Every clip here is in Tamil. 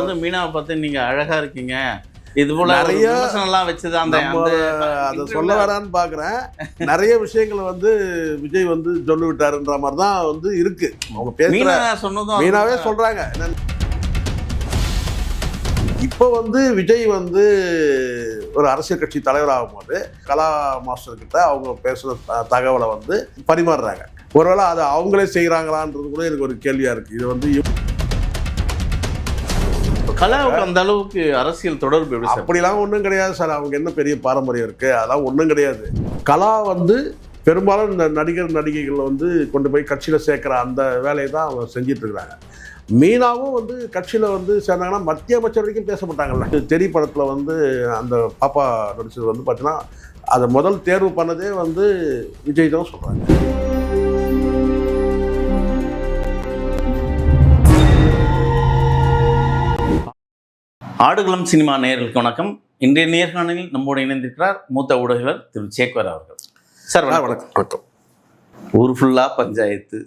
வந்து மீனாவை பார்த்து நீங்க அழகா இருக்கீங்க. இது போல நிறைய எல்லாம் வச்சது அந்த அதை சொல்ல வரான்னு பாக்குறேன் நிறைய விஷயங்களை வந்து விஜய் வந்து சொல்லி விட்டாருன்ற மாதிரி தான் வந்து இருக்கு. அவங்க பேசுற மீனா சொன்னதும் மீனாவே சொல்றாங்க. இப்போ வந்து விஜய் வந்து ஒரு அரசியல் கட்சி தலைவர் ஆகும்போது கலா மாஸ்டர் கிட்ட அவங்க பேசுற த- தகவலை வந்து பரிமாறுறாங்க. ஒருவேளை அதை அவங்களே செய்கிறாங்களான்றது கூட எனக்கு ஒரு கேள்வியா இருக்கு. இது வந்து கலாவுக்கு அந்த அளவுக்கு அரசியல் தொடர்பு எப்படி சார்? அப்படிலாம் ஒன்றும் கிடையாது சார். அவங்க என்ன பெரிய பாரம்பரியம் இருக்கு? அதெல்லாம் ஒன்றும் கிடையாது. கலா வந்து பெரும்பாலும் இந்த நடிகர் நடிகைகள் வந்து கொண்டு போய் கட்சியில் சேர்க்குற அந்த வேலையை தான் அவங்க செஞ்சிட்டு இருக்கிறாங்க மீனாவும் வந்து கட்சியில் வந்து சேர்ந்தாங்கன்னா மத்திய அமைச்சர் வரைக்கும் பேச மாட்டாங்கல்ல தெரி படத்தில் வந்து அந்த பாப்பா நடிச்சது வந்து பார்த்தீங்கன்னா அதை முதல் தேர்வு பண்ணதே வந்து விஜய் தான் சொல்கிறாங்க ஆடுகளம் சினிமா நேயர்களுக்கு வணக்கம். இன்றைய நேர்காணலில் நம்மோடு இணைந்திருக்கிறார் மூத்த ஊடகர் திரு சேக்வர் அவர்கள். சார் வணக்கம். வணக்கம். ஊர் ஃபுல்லா பஞ்சாயத்து.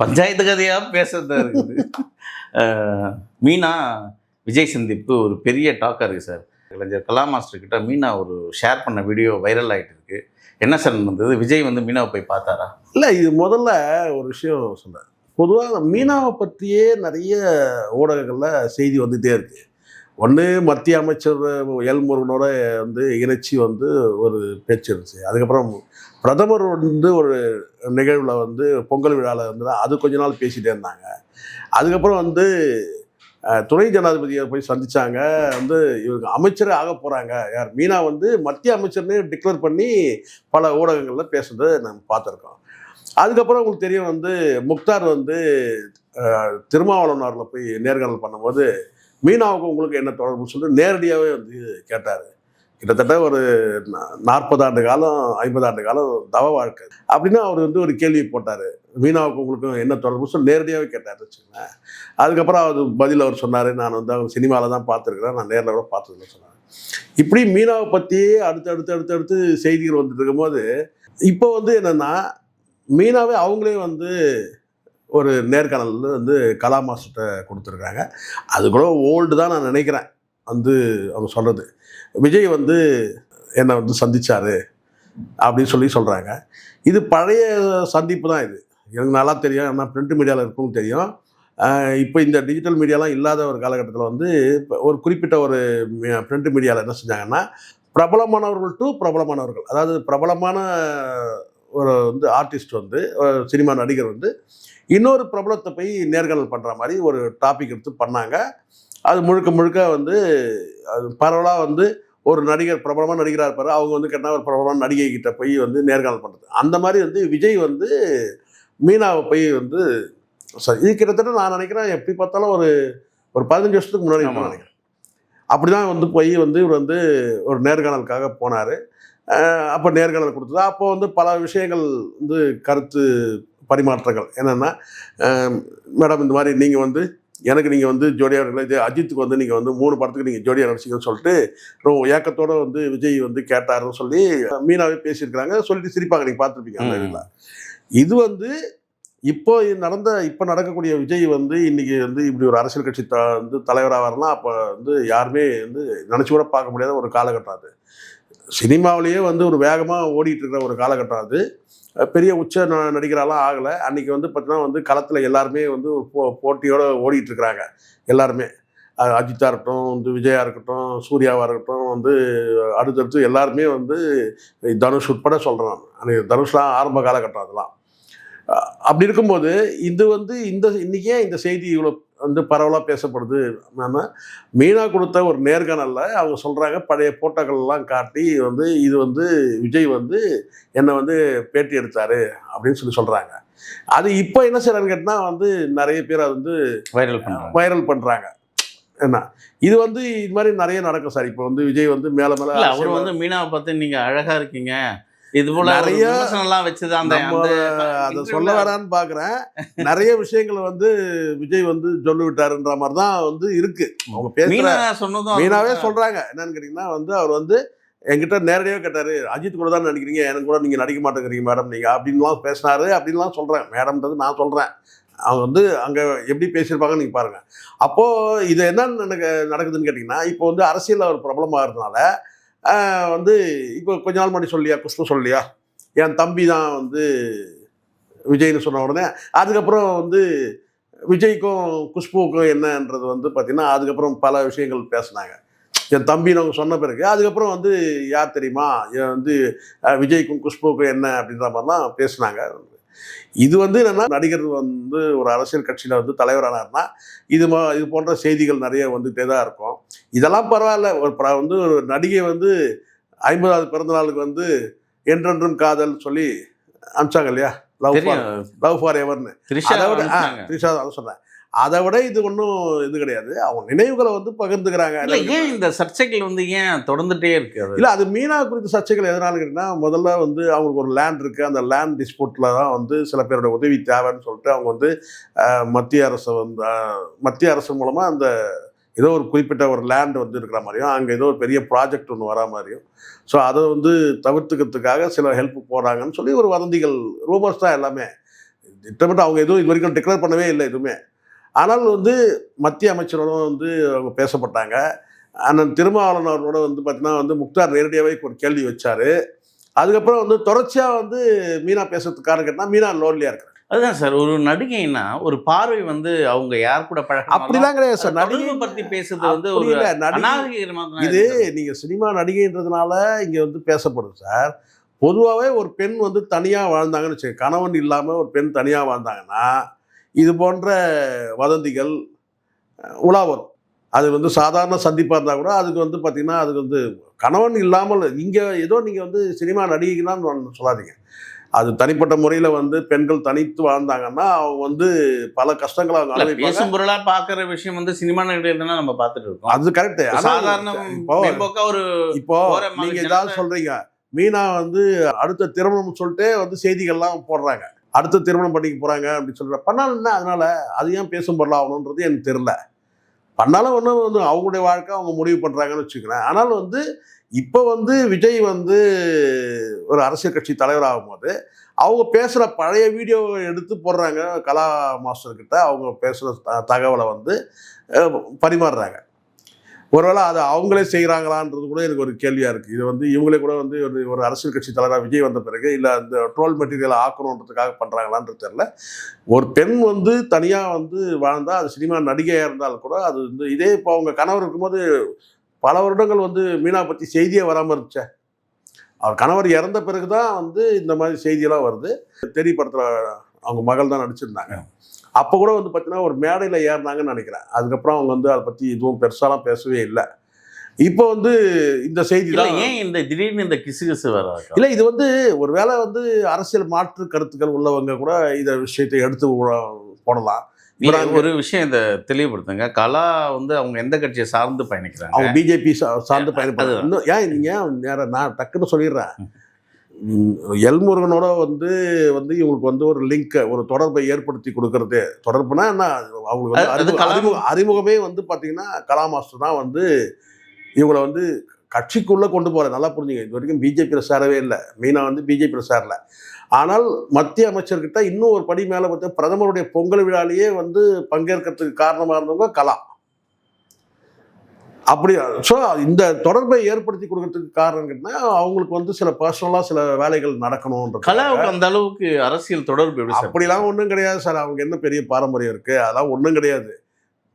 பஞ்சாயத்து கதையா பேசுறதா இருக்குது மீனா விஜய் சந்திப்பு ஒரு பெரிய டாக்காக இருக்குது சார். கலைஞர் கலா மாஸ்டர் கிட்ட மீனா ஒரு ஷேர் பண்ண வீடியோ வைரல் ஆயிட்டு இருக்கு. என்ன சார் நடந்தது? விஜய் வந்து மீனாவை போய் பார்த்தாரா? இல்லை இது முதல்ல ஒரு விஷயம் சொன்னேன். பொதுவாக மீனாவை பற்றியே நிறைய ஊடகங்களில் செய்தி வந்துகிட்டே இருக்கு. ஒன்று மத்திய அமைச்சர் எல் முருகனோட வந்து இணைச்சி வந்து ஒரு பேச்சு இருந்துச்சு. அதுக்கப்புறம் பிரதமர் வந்து ஒரு நிகழ்வில் வந்து பொங்கல் விழாவில் வந்து அது கொஞ்ச நாள் பேசிகிட்டே இருந்தாங்க. அதுக்கப்புறம் வந்து துணை ஜனாதிபதியை போய் சந்தித்தாங்க வந்து இவங்க அமைச்சரே ஆக போகிறாங்க யார்? மீனா வந்து மத்திய அமைச்சர்னே டிக்ளேர் பண்ணி பல ஊடகங்களில் பேசுறதை நம்ம பார்த்துருக்கோம். அதுக்கப்புறம் உங்களுக்கு தெரியும் வந்து முக்தார் வந்து திருமாவளவனாரில் போய் நேர்காணல் பண்ணும்போது மீனாவுக்கு உங்களுக்கு என்ன தொடர்புன்னு சொல்லிட்டு நேரடியாகவே வந்து கேட்டார். கிட்டத்தட்ட ஒரு நாற்பது ஆண்டு காலம் ஐம்பது ஆண்டு காலம் தவ வாழ்க்கை. அப்படின்னா அவர் வந்து ஒரு கேள்வி போட்டார். மீனாவுக்கு உங்களுக்கு என்ன தொடர்பு சொல்லி நேரடியாகவே கேட்டார் வச்சுக்கோங்களேன். அதுக்கப்புறம் அவர் பதில் அவர் சொன்னார். நான் வந்து அவங்க சினிமாவில் தான் பார்த்துருக்குறேன். நான் நேரில் கூட பார்த்துருக்கேன் சொன்னார். இப்படி மீனாவை பற்றியே அடுத்து அடுத்து அடுத்து அடுத்து செய்திகள் வந்துட்டு இருக்கும்போது இப்போ வந்து என்னென்னா மீனாவே அவங்களே வந்து ஒரு நேர்காணல் வந்து கலா மாஸ்டர்கிட்ட கொடுத்துருக்காங்க. அது கூட ஓல்டு தான் நான் நினைக்கிறேன். வந்து அவங்க சொல்கிறது விஜய் வந்து என்னை வந்து சந்தித்தார் அப்படின்னு சொல்லி சொல்கிறாங்க இது பழைய சந்திப்பு தான் இது. எனக்கு நல்லா தெரியும். ஏன்னா பிரிண்ட் மீடியாவில் இருக்கும்னு தெரியும். இப்போ இந்த டிஜிட்டல் மீடியாலாம் இல்லாத ஒரு காலகட்டத்தில் வந்து ஒரு குறிப்பிட்ட ஒரு பிரிண்ட் மீடியாவில் என்ன செஞ்சாங்கன்னா பிரபலமானவர்கள் டு பிரபலமானவர்கள். அதாவது பிரபலமான ஒரு வந்து ஆர்டிஸ்ட் வந்து சினிமா நடிகர் வந்து இன்னொரு பிரபலத்தை போய் நேர்காணல் பண்ணுற மாதிரி ஒரு டாபிக் எடுத்து பண்ணாங்க. அது முழுக்க முழுக்க வந்து அது பரவலாக வந்து ஒரு நடிகர் பிரபலமான நடிகராக இருப்பார். அவங்க வந்து கேட்டால் ஒரு பிரபலமான நடிகை கிட்ட போய் வந்து நேர்காணல் பண்ணுறது அந்த மாதிரி வந்து விஜய் வந்து மீனாவை போய் வந்து ச- இது கிட்டத்தட்ட நான் நினைக்கிறேன் எப்படி பார்த்தாலும் ஒரு ஒரு பதினஞ்சு வருஷத்துக்கு முன்னாடி நினைக்கிறேன். அப்படி தான் வந்து போய் வந்து இவர் வந்து ஒரு நேர்காணலுக்காக போனார். அப்போ நேர்காணல் கொடுத்தது. அப்போ வந்து பல விஷயங்கள் வந்து கருத்து பரிமாற்றங்கள். என்னென்னா மேடம் இந்த மாதிரி நீங்கள் வந்து எனக்கு நீங்கள் வந்து ஜோடியாக இது அஜித்துக்கு வந்து நீங்கள் வந்து மூணு படத்துக்கு நீங்கள் ஜோடியாக நடிச்சிங்கன்னு சொல்லிட்டு ரொம்ப ஏக்கத்தோட வந்து விஜய் வந்து கேட்டாருன்னு சொல்லி மீனாவே பேசியிருக்கிறாங்க. சொல்லிட்டு சிரிப்பாங்க. நீங்கள் பார்த்துருப்பீங்க அந்த. இதில். இது வந்து இப்போ நடந்த இப்போ நடக்கக்கூடிய விஜய் வந்து இன்னைக்கு வந்து இப்படி ஒரு அரசியல் கட்சி த வந்து தலைவராக வரலாம் அப்போ வந்து யாருமே வந்து நினச்சி கூட பார்க்க முடியாத ஒரு காலகட்டம் அது. சினிமாவிலேயே வந்து ஒரு வேகமாக ஓடிட்டு இருக்கிற ஒரு காலகட்டம் அது. பெரிய உச்ச ந- நடிகராலாம் ஆகலை. அன்னைக்கு வந்து பார்த்தீங்கன்னா வந்து களத்தில் எல்லாருமே வந்து ஒரு போ போட்டியோடு ஓடிட்டு இருக்கிறாங்க எல்லாருமே. அஹ் அஜித்தா இருக்கட்டும் வந்து விஜயா இருக்கட்டும் சூர்யாவாக இருக்கட்டும் வந்து அடுத்தடுத்து எல்லாருமே வந்து தனுஷ் உட்பட சொல்கிறேன் அன்றைக்கி அன்னைக்கு தனுஷ்லாம் ஆரம்ப காலகட்டம் அதெல்லாம். அப்படி இருக்கும்போது இது வந்து இந்த இன்றைக்கே இந்த செய்தி இவ்வளோ வந்து பரவலாக பேசப்படுது. என்னன்னா மீனா கொடுத்த ஒரு நேர்காணலில் அவங்க சொல்கிறாங்க பழைய போட்டோக்கள் எல்லாம் காட்டி வந்து இது வந்து விஜய் வந்து என்னை வந்து பேட்டி எடுத்தாரு அப்படின்னு சொல்லி சொல்கிறாங்க அது இப்போ என்ன செய்யறான்னு கேட்டால் வந்து நிறைய பேர் அது வந்து வைரல் வைரல் பண்ணுறாங்க என்ன? இது வந்து இது மாதிரி நிறைய நடக்கும் சார். இப்போ வந்து விஜய் வந்து மேலே மேலே அவர் வந்து மீனாவை பார்த்து நீங்க அழகா இருக்கீங்க. இது போல நிறைய எல்லாம் வச்சது அந்த அதை சொல்ல வரான்னு பார்க்குறேன் நிறைய விஷயங்களை வந்து விஜய் வந்து சொல்லி விட்டாருன்ற மாதிரி தான் வந்து இருக்கு. அவங்க பேசுகிற மீனா சொன்னதும் மீனாவே சொல்றாங்க. என்னன்னு கேட்டீங்கன்னா வந்து அவர் வந்து என்கிட்ட நேரடியாக கேட்டாரு அஜித் கூட தான் நடிக்கிறீங்க? எனக்கு கூட நீங்க நடிக்க மாட்டேங்கிறீங்க மேடம். நீங்க அப்படின்லாம் பேசினாரு. அப்படின்லாம் சொல்றேன். மேடம்ன்றது நான் சொல்றேன். அவங்க வந்து அங்கே எப்படி பேசியிருப்பாங்கன்னு நீங்கள் பாருங்கள் அப்போது இது என்ன எனக்கு நடக்குதுன்னு கேட்டிங்கன்னா இப்போ வந்து அரசியலில் ஒரு பிரபலமாகிறதுனால வந்து இப்போ கொஞ்ச நாள் முன்னாடி சொல்லியா குஷ்பு சொல்லியா? என் தம்பி தான் வந்து விஜய்னு சொன்ன உடனே அதுக்கப்புறம் வந்து விஜய்க்கும் குஷ்புவுக்கும் என்னன்றது வந்து பார்த்திங்கன்னா அதுக்கப்புறம் பல விஷயங்கள் பேசுனாங்க. என் தம்பின்னு அவங்க சொன்ன பிறகு அதுக்கப்புறம் வந்து யார் தெரியுமா? வந்து விஜய்க்கும் குஷ்புவுக்கும் என்ன அப்படின்ற மாதிரிலாம் பேசினாங்க. இது வந்து என்னன்னா நடிகர் வந்து ஒரு அரசியல் கட்சியில் வந்து தலைவரானார்னா இது மா இது போன்ற செய்திகள் நிறைய வந்துகிட்டே தான் இருக்கும். இதெல்லாம் பரவாயில்ல. ஒரு வந்து ஒரு நடிகை வந்து ஐம்பதாவது பிறந்த நாளுக்கு வந்து என்றென்றும் காதல் சொல்லி அனுப்பிச்சாங்க இல்லையா? லவ் லவ் ஃபார் எவர்னு அதை விட. த்ரிஷா அதை சொன்னேன் அதை விட இது ஒன்றும் இது கிடையாது. அவங்க நினைவுகளை வந்து பகிர்ந்துக்கிறாங்க. இல்ல ஏன் இந்த சர்ச்சைகள் வந்து ஏன் தொடர்ந்துட்டே இருக்கு இல்ல அது மீனா குறித்த சர்ச்சைகள் எதனால கேட்டீங்கன்னா முதல்ல வந்து அவங்களுக்கு ஒரு லேண்ட் இருக்கு. அந்த லேண்ட் டிஸ்பியூட்ல தான் வந்து சில பேரோட உதவி தேவைன்னு சொல்லிட்டு அவங்க வந்து மத்திய அரசு வந்து மத்திய அரசு மூலமா அந்த ஏதோ ஒரு குறிப்பிட்ட ஒரு லேண்ட் வந்து இருக்கிற மாதிரியும் அங்கே ஏதோ ஒரு பெரிய ப்ராஜெக்ட் ஒன்று வரா மாதிரியும். ஸோ அதை வந்து தவிர்த்துக்கிறதுக்காக சில ஹெல்ப் போகிறாங்கன்னு சொல்லி ஒரு வதந்திகள் ரூமர்ஸ் தான் எல்லாமே. திட்டமிட்டு அவங்க எதுவும் இது வரைக்கும் டிக்ளேர் பண்ணவே இல்லை எதுவுமே. ஆனால் வந்து மத்திய அமைச்சரோடும் வந்து அவங்க பேசப்பட்டாங்க. அண்ணன் திருமாவளவன் அவரோட வந்து பார்த்தீங்கன்னா வந்து முக்தார் நேரடியாகவே ஒரு கேள்வி வச்சார். அதுக்கப்புறம் வந்து தொடர்ச்சியாக வந்து மீனா பேசுறதுக்காக கேட்டால் மீனா லோன்லியாக இருக்கிறாங்க அதுதான் சார் ஒரு நடிகைன்னா ஒரு பார்வை வந்து அவங்க யார் கூட பழக அப்படிலாம் கிடையாது சார். நடிகை பத்தி பேசுறது வந்து ஒரு நடிகை இது இருக்குது. நீங்க சினிமா நடிகைன்றதுனால இங்க வந்து பேசப்படுது சார். பொதுவாகவே ஒரு பெண் வந்து தனியா வாழ்ந்தாங்கன்னு வச்சுக்க கணவன் இல்லாம ஒரு பெண் தனியா வாழ்ந்தாங்கன்னா இது போன்ற வதந்திகள் உலா வரும். அது வந்து சாதாரண சந்திப்பாக இருந்தால் கூட அதுக்கு வந்து பார்த்தீங்கன்னா அதுக்கு வந்து கணவன் இல்லாமல் இங்கே ஏதோ நீங்கள் வந்து சினிமா நடிகைதான் சொல்லாதீங்க. அது தனிப்பட்ட முறையில் வந்து பெண்கள் தனித்து வாழ்ந்தாங்கன்னா அவங்க வந்து பல கஷ்டங்களை பேசும் பொருளா பாக்குற விஷயம் வந்து சினிமா நடிகர்கள் தானே நம்ம பார்த்துட்டு இருக்கோம். அது கரெக்டு சாதாரண இப்போ ஒரு இப்போ போற மாதிரி நீங்க ஜனத்தை- ஏதாவது சொல்றீங்க மீனா வந்து அடுத்த திருமணம் சொல்லிட்டு வந்து செய்திகள்லாம் போடுறாங்க. அடுத்த திருமணம் பண்ணிக்க போறாங்க அப்படின்னு சொல்ற பண்ணாலும் என்ன அதனால அது ஏன் பேசும் பொருளாகணுன்றது எனக்கு தெரியல. பண்ணாலும் ஒன்றும் வந்து அவங்களுடைய வாழ்க்கை அவங்க முடிவு பண்றாங்கன்னு வச்சுக்கிறேன் ஆனால் வந்து இப்போ வந்து விஜய் வந்து ஒரு அரசியல் கட்சி தலைவராகும் ஆகும்போது அவங்க பேசுகிற பழைய வீடியோவை எடுத்து போடுறாங்க கலா மாஸ்டர்கிட்ட அவங்க பேசுகிற த- தகவலை வந்து பரிமாறுறாங்க. ஒருவேளை அதை அவங்களே செய்கிறாங்களான்றது கூட எனக்கு ஒரு கேள்வியாக இருக்குது இது வந்து இவங்களே கூட வந்து ஒரு ஒரு அரசியல் கட்சி தலைவராக விஜய் வந்த பிறகு இல்லை அந்த ட்ரோல் மெட்டீரியலை ஆக்கணுன்றதுக்காக பண்ணுறாங்களான்றது தெரில ஒரு பெண் வந்து தனியாக வந்து வாழ்ந்தால் அது சினிமா நடிகையாக இருந்தாலும் கூட அது வந்து இதே இப்போ அவங்க கணவர் இருக்கும்போது பல வருடங்கள் வந்து மீனா பற்றி செய்தியே வராமல் இருந்துச்சே. அவர் கணவர் இறந்த பிறகு தான் வந்து இந்த மாதிரி செய்தியெல்லாம் வருது. தெரிய படத்தில் அவங்க மகள் தான் நடிச்சிருந்தாங்க. அப்போ கூட வந்து பார்த்தீங்கன்னா ஒரு மேடையில் ஏறினாங்கன்னு நினைக்கிறேன். அதுக்கப்புறம் அவங்க வந்து அதை பற்றி எதுவும் பெருசாலாம் பேசவே இல்லை. இப்போ வந்து இந்த செய்தி தான் ஏன் இந்த திடீர்னு இந்த கிசுகிசு வராது இல்லை இது வந்து ஒருவேளை வந்து அரசியல் மாற்று கருத்துக்கள் உள்ளவங்க கூட இந்த விஷயத்தை எடுத்து போடலாம். ஒரு விஷயம் இதை தெளிவுபடுத்துங்க. கலா வந்து அவங்க எந்த கட்சியை சார்ந்து பயணிக்கிறாங்க? அவங்க பிஜேபி சார்ந்து அதுதான். இன்னும் ஏன் நீங்க நேரம் நான் டக்குன்னு சொல்லிடுறேன். ம், எல் முருகனோட வந்து வந்து இவங்களுக்கு வந்து ஒரு லிங்க் ஒரு தொடர்பை ஏற்படுத்தி கொடுக்கறது. தொடர்புனா என்ன? அவங்களுக்கு வந்து அறிமுகமே வந்து பார்த்தீங்கன்னா கலா மாஸ்டர் தான் வந்து இவங்களை வந்து கட்சிக்குள்ளே கொண்டு போகிற நல்லா புரிஞ்சுங்க. இது வரைக்கும் பிஜேபியில் சேரவே இல்லை. மீனா வந்து பிஜேபியில் சேரல. ஆனால் மத்திய அமைச்சர்கிட்ட இன்னும் ஒரு படி மேலே பார்த்து பிரதமருடைய பொங்கல் விழாலேயே வந்து பங்கேற்கிறதுக்கு காரணமாக இருந்தவங்க கலா. அப்படி ஸோ இந்த தொடர்பை ஏற்படுத்தி கொடுக்கறதுக்கு காரணம் கேட்டால் அவங்களுக்கு வந்து சில பர்சனலாக சில வேலைகள் நடக்கணுன்றது கலாவுக்கு அந்த அளவுக்கு அரசியல் தொடர்பு அப்படிலாம் ஒன்றும் கிடையாது சார். அவங்க என்ன பெரிய பாரம்பரியம் இருக்கு? அதெல்லாம் ஒன்றும் கிடையாது.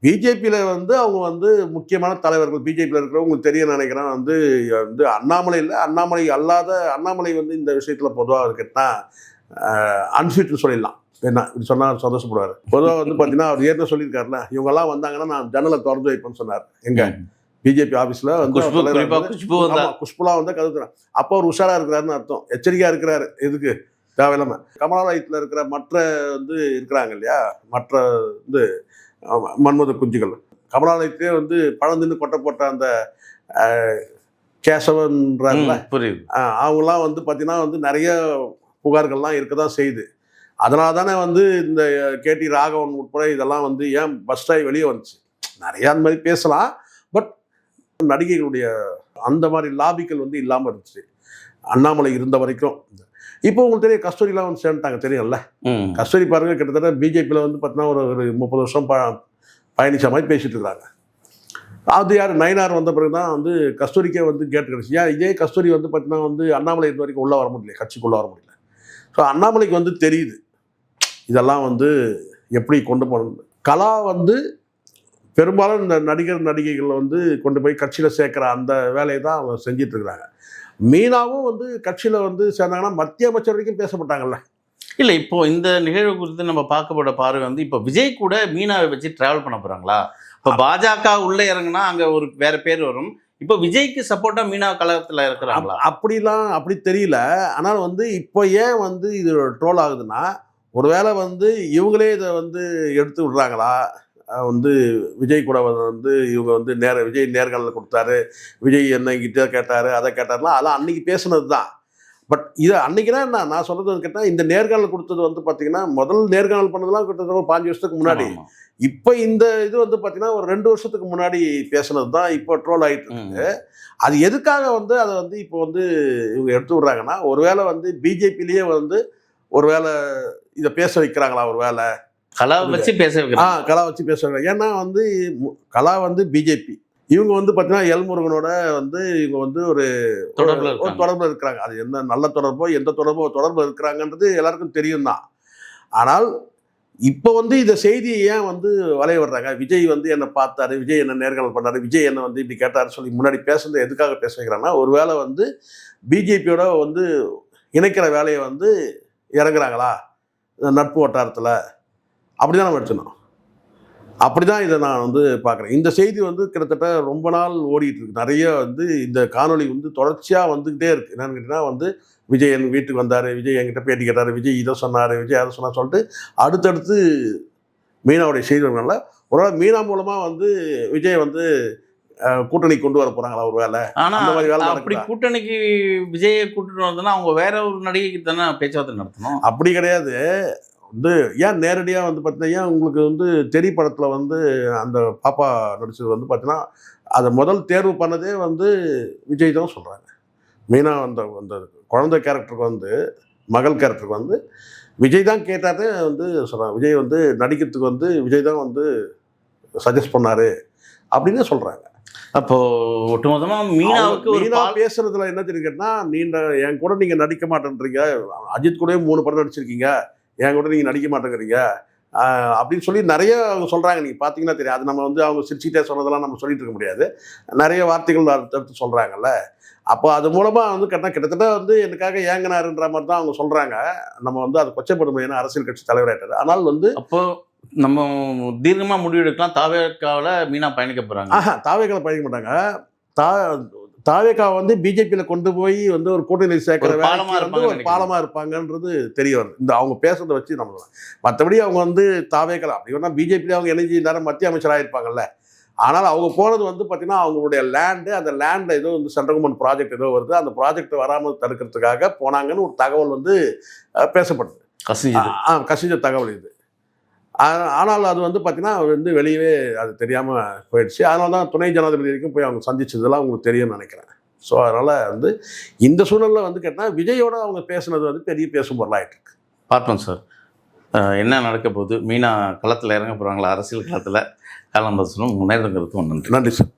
பிஜேபியில் வந்து அவங்க வந்து முக்கியமான தலைவர்கள் பிஜேபியில் இருக்கிறவங்களுக்கு தெரிய நினைக்கிறேன். வந்து வந்து அண்ணாமலை இல்லை அண்ணாமலை அல்லாத அண்ணாமலை வந்து இந்த விஷயத்தில் பொதுவாக இருக்குன்னா அன்ஃபிட்னு சொல்லிடலாம். என்ன இப்படி சொன்னால் சந்தோஷப்படுவார். பொதுவாக வந்து பார்த்தீங்கன்னா அவர் ஏற்கனவே சொல்லியிருக்காருல இவங்கெல்லாம் வந்தாங்கன்னா நான் ஜன்னலை திறந்து வைப்பேன்னு சொன்னார். எங்க? பிஜேபி ஆஃபீஸில் வந்து குஷ்புலாம் வந்து கருத்துறான் அப்போ அவர் உஷாரா இருக்கிறாருன்னு அர்த்தம். எச்சரிக்கையா இருக்கிறாரு. எதுக்கு? தேவையில்லாம. கமலாலயத்தில் இருக்கிற மற்ற வந்து இருக்கிறாங்க இல்லையா? மற்ற வந்து மன்மத குஞ்சுகள். கமலாலயத்திலே வந்து பழம் தின்னு கொட்டை போட்ட அந்த ம், புரியுது. அவங்களாம் வந்து பார்த்தீங்கன்னா வந்து நிறைய புகார்கள்லாம் இருக்க தான் செய்யுது அதனால தானே வந்து இந்த கேடி ராகவன் உட்பட இதெல்லாம் வந்து ஏன் பஸ் ஆகி வெளியே வந்துச்சு? நிறையா அந்த மாதிரி பேசலாம் பட் நடிகைகளுடைய அந்த மாதிரி லாபிக்கள் வந்து இல்லாமல் இருந்துச்சு. அண்ணாமலை இருந்த வரைக்கும். இப்போ உங்களுக்கு தெரியும் கஸ்தூரிலாம் வந்து சேர்ந்துட்டாங்க தெரியும்ல? கஸ்தூரி பாருங்க கிட்டத்தட்ட பிஜேபியில் வந்து பார்த்தீங்கன்னா ஒரு ஒரு முப்பது வருஷம் ப பயணிச்ச மாதிரி பேசிட்டு இருக்காங்க. அது யார்? நயனார் வந்த பிறகு தான் வந்து கஸ்தூரிக்கே வந்து கேட்டு கிடச்சி. ஏன் இதே கஸ்தூரி வந்து பார்த்தீங்கன்னா வந்து அண்ணாமலை இது வரைக்கும் உள்ளே வர முடியல கட்சிக்குள்ளே வர முடியல. ஸோ அண்ணாமலைக்கு வந்து தெரியுது இதெல்லாம் வந்து எப்படி கொண்டு போகணும் கலா வந்து பெரும்பாலும் இந்த நடிகர் நடிகைகள் வந்து கொண்டு போய் கட்சியில் சேர்க்குற அந்த வேலையை தான் அவங்க செஞ்சிட்டு இருக்கிறாங்க. மீனாவும் வந்து கட்சியில் வந்து சேர்ந்தாங்கன்னா மத்திய அமைச்சர் வரைக்கும் பேசப்பட்டாங்கல்ல. இல்லை இப்போ இந்த நிகழ்வு குறித்து நம்ம பார்க்கப்பட்ட பார்வை வந்து இப்போ விஜய் கூட மீனாவை வச்சு டிராவல் பண்ண போறாங்களா? இப்போ பாஜக உள்ள இறங்குனா அங்க ஒரு வேற பேர் வரும். இப்போ விஜய்க்கு சப்போர்ட்டா மீனா கழகத்துல இருக்கிறாங்களா அப்- அப்படிலாம் அப்படி தெரியல. ஆனால் வந்து இப்போ ஏன் வந்து இது ட்ரோல் ஆகுதுன்னா ஒருவேளை வந்து இவங்களே இதை வந்து எடுத்து விடுறாங்களா? வந்து விஜய் கூட வந்து இவங்க வந்து நேர விஜய் நேர்காணல் கொடுத்தாரு. விஜய் என்ன கிட்ட கேட்டாரு அதை கேட்டாருலாம் அதெல்லாம் அன்னைக்கு பேசுனது தான். பட் இது அன்னைக்குனா என்ன நான் வந்து கேட்டால் இந்த நேர்காணல் கொடுத்தது வந்து பார்த்தீங்கன்னா முதல் நேர்காணல் பண்ணதெல்லாம் கிட்டத்தட்ட ஒரு பாஞ்சு வருஷத்துக்கு முன்னாடி. இப்போ இந்த இது வந்து பார்த்தீங்கன்னா ஒரு ரெண்டு வருஷத்துக்கு முன்னாடி பேசுனது தான் இப்போ ட்ரோல் ஆகிட்டு ஆமா. இருக்கு. ம். அது எதுக்காக வந்து அதை வந்து இப்போ வந்து இவங்க எடுத்து விடுறாங்கன்னா ஒருவேளை வந்து பிஜேபிலேயே வந்து ஒருவேளை இதை பேச வைக்கிறாங்களா ஒரு வேலை கலாவை வச்சு பேச ஆ வைக்கிறாங்க கலா வச்சு பேச வைக்கிறாங்க ஏன்னா வந்து கலா வந்து பிஜேபி இவங்க வந்து பார்த்தீங்கன்னா எல்முருகனோட வந்து இவங்க வந்து ஒரு தொடர்புல. தொடர்புல இருக்கிறாங்க. அது என்ன நல்ல தொடர்போ எந்த தொடர்போ தொடர்புல இருக்கிறாங்கன்றது எல்லாருக்கும் தெரியும் தான். ஆனால் இப்போ வந்து இந்த செய்தியை ஏன் வந்து வலைய வர்றாங்க விஜய் வந்து என்னை பார்த்தாரு விஜய் என்ன நேர்காணல் பண்ணாரு விஜய் என்ன வந்து இப்படி கேட்டாரு சொல்லி முன்னாடி பேசுனது எதுக்காக பேச வைக்கிறாங்கன்னா ஒருவேளை வந்து பிஜேபியோட வந்து இணைக்கிற வேலையை வந்து இறங்குறாங்களா? நட்பு வட்டாரத்தில். அப்படி தான் நம்ம எடுத்துக்கணும். அப்படி தான் இதை நான் வந்து பார்க்குறேன். இந்த செய்தி வந்து கிட்டத்தட்ட ரொம்ப நாள் ஓடிட்டு இருக்கு. நிறைய வந்து இந்த காணொளி வந்து தொடர்ச்சியாக வந்துக்கிட்டே இருக்கு. என்னன்னு கேட்டிங்கன்னா வந்து விஜய் என் வீட்டுக்கு வந்தார் விஜய் என்கிட்ட பேட்டி கேட்டார் விஜய் இதை சொன்னார் விஜய் அதை சொன்னார் சொல்லிட்டு அடுத்தடுத்து மீனாவுடைய செய்திகள்னால ஒருவேளை மீனா மூலமாக வந்து விஜய் வந்து கூட்டணி கொண்டு வர போகிறாங்களா ஒரு வேலை ஆனா அந்த மாதிரி வேலை அப்படி? கூட்டணிக்கு விஜயை கூட்டிட்டு வந்ததுன்னா அவங்க வேற ஒரு நடிகைக்கு தானே பேச்சுவார்த்தை நடத்தணும்? அப்படி கிடையாது. வந்து ஏன் நேரடியாக வந்து பார்த்தீங்கன்னா ஏன் உங்களுக்கு வந்து தெரி படத்தில் வந்து அந்த பாப்பா நடிச்சது வந்து பார்த்தீங்கன்னா அதை முதல் தேர்வு பண்ணதே வந்து விஜய் தான் சொல்கிறாங்க மெயினாக அந்த அந்த குழந்தை கேரக்டருக்கு வந்து மகள் கேரக்டருக்கு வந்து விஜய் தான் கேட்டாதே வந்து சொல்கிறாங்க விஜய் வந்து நடிக்கிறதுக்கு வந்து விஜய் தான் வந்து சஜஸ்ட் பண்ணாரு அப்படின்னு சொல்கிறாங்க அப்போ ஒட்டுமொத்தமா மீனாவுக்கு மீனா பேசுறதுல என்ன தெரியும் கேட்டா நீண்ட என் கூட நீங்க நடிக்க மாட்டேன்றீங்க. அஜித் கூடயே மூணு படம் நடிச்சிருக்கீங்க. என் கூட நீங்க நடிக்க மாட்டேங்கிறீங்க. அப்படின்னு சொல்லி நிறைய அவங்க சொல்றாங்க. நீங்க பாத்தீங்கன்னா தெரியும். அது நம்ம வந்து அவங்க சிரிச்சுட்டே சொன்னதெல்லாம் நம்ம சொல்லிட்டு இருக்க முடியாது. நிறைய வார்த்தைகள் அடுத்தடுத்து சொல்றாங்கல்ல. அப்போ அது மூலமா வந்து கேட்டா கிட்டத்தட்ட வந்து எனக்காக ஏங்கினாருன்ற மாதிரி தான் அவங்க சொல்றாங்க. நம்ம வந்து அது கொச்சப்படுமை ஏன்னா அரசியல் கட்சி தலைவராயிட்டாரு. ஆனால் வந்து அப்போ நம்ம தீர்க்கமா முடிவெடுக்கலாம். தாவேக்காவில் மீனா பயணிக்க போறாங்க. ஆஹா தாவேக்கால பயணிக்க மாட்டாங்க. தா தாவேக்கா வந்து பிஜேபியில கொண்டு போய் வந்து ஒரு கூட்டணி சேர்க்கிற ஒரு பாலமா வேலைக்கு வந்து ஒரு இருப்பாங்கன்னு பாலமா இருப்பாங்கன்றது தெரிய வருது. இந்த அவங்க பேசுறதை வச்சு நம்ம மற்றபடி அவங்க வந்து தாவேக்கல அப்படி வேணா பிஜேபியில அவங்க இணைஞ்சு நேரம் மத்திய அமைச்சராக இருப்பாங்கல்ல. ஆனால் அவங்க போனது வந்து பார்த்தீங்கன்னா அவங்களுடைய லேண்டு அந்த லேண்டில் ஏதோ வந்து சென்ட்ரல் கவர்மெண்ட் ப்ராஜெக்ட் ஏதோ வருது. அந்த ப்ராஜெக்ட் வராமல் தடுக்கிறதுக்காக போனாங்கன்னு ஒரு தகவல் வந்து பேசப்படுது. கசிஞ்ச தகவல் இது. ஆனால் அது வந்து பார்த்தீங்கன்னா வந்து வெளியவே அது தெரியாமல் போயிடுச்சு. அதனால தான் துணை ஜனாதிபதி வரைக்கும் போய் அவங்க சந்திச்சதெல்லாம் உங்களுக்கு தெரியும்னு நினைக்கிறேன். ஸோ அதனால் வந்து இந்த சூழலில் வந்து கேட்டால் விஜயோட அவங்க பேசுனது வந்து பெரிய பேசும் பொருளாயிட்டு இருக்கு பார்ப்போம் சார் என்ன நடக்க போகுது? மீனா களத்தில் இறங்க போகிறாங்களா அரசியல் களத்தில். காலம் பசனும் முன்னேறங்கிறதுக்கும் நன்றி. நன்றி சார்